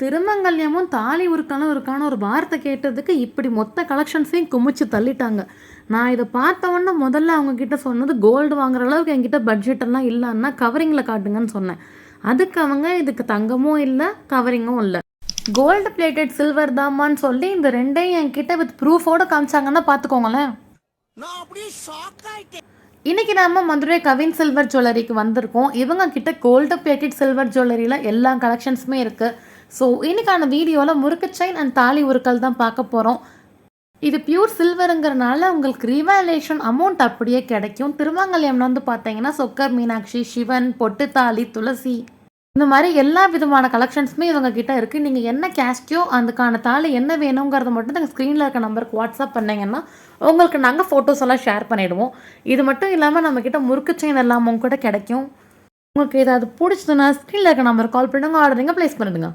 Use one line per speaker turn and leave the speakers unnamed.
திருமங்கல்யமும் தாலி உருக்கான இருக்கான ஒரு வார்த்தை கேட்டதுக்கு இப்படி மொத்த கலெக்ஷன்ஸையும் குமிச்சு தள்ளிட்டாங்க. நான் இதை பார்த்த உடனே முதல்ல அவங்க கிட்ட சொன்னது கோல்டு வாங்குற அளவுக்கு என்கிட்ட பட்ஜெட் எல்லாம் இல்லைன்னா கவரிங்கில் காட்டுங்கன்னு சொன்னேன். அதுக்கு அவங்க இதுக்கு தங்கமும் இல்லை கவரிங்கும் இல்லை. கோல்டு பிளேட்டட் சில்வர் தாமான்னு சொல்லி இந்த ரெண்டையும் என்கிட்ட வித் ப்ரூஃபோட காமிச்சாங்கன்னா பார்த்துக்கோங்களேன். இன்னைக்கு நாம மதுரை கவின் சில்வர் ஜுவல்லரிக்கு வந்திருக்கோம். இவங்க கிட்ட கோல்டு பிளேட்டட் சில்வர் ஜுவல்லரியில் எல்லா கலெக்ஷன்ஸுமே இருக்குது ஸோ இன்னைக்கான வீடியோவில் முறுக்கு செயின் அண்ட் தாலி உருக்கல் தான் பார்க்க போகிறோம் இது பியூர் சில்வருங்கிறனால உங்களுக்கு ரிவாலேஷன் அமௌண்ட் அப்படியே கிடைக்கும். திருமங்கல்யம்ல வந்து பார்த்தீங்கன்னா சொக்கர் மீனாட்சி சிவன் பொட்டுத்தாலி துளசி இந்த மாதிரி எல்லா விதமான கலெக்ஷன்ஸுமே இவங்க கிட்ட இருக்குது நீங்கள் என்ன கேஸ்டியோ அதுக்கான தாலி என்ன வேணுங்கிறத மட்டும் நாங்கள் ஸ்க்ரீனில் இருக்க நம்பருக்கு வாட்ஸ்அப் பண்ணிங்கன்னா உங்களுக்கு நாங்கள் ஃபோட்டோஸ் எல்லாம் ஷேர் பண்ணிவிடுவோம் இது மட்டும் இல்லாமல் நம்மக்கிட்ட முறுக்கு செயின் எல்லாமும் கூட கிடைக்கும். உங்களுக்கு ஏதாவது பிடிச்சதுன்னா ஸ்க்ரீனில் இருக்க நம்பருக்கு கால் பண்ணுங்க ஆர்டர் நீங்கள் ப்ளேஸ் பண்ணிடுங்க.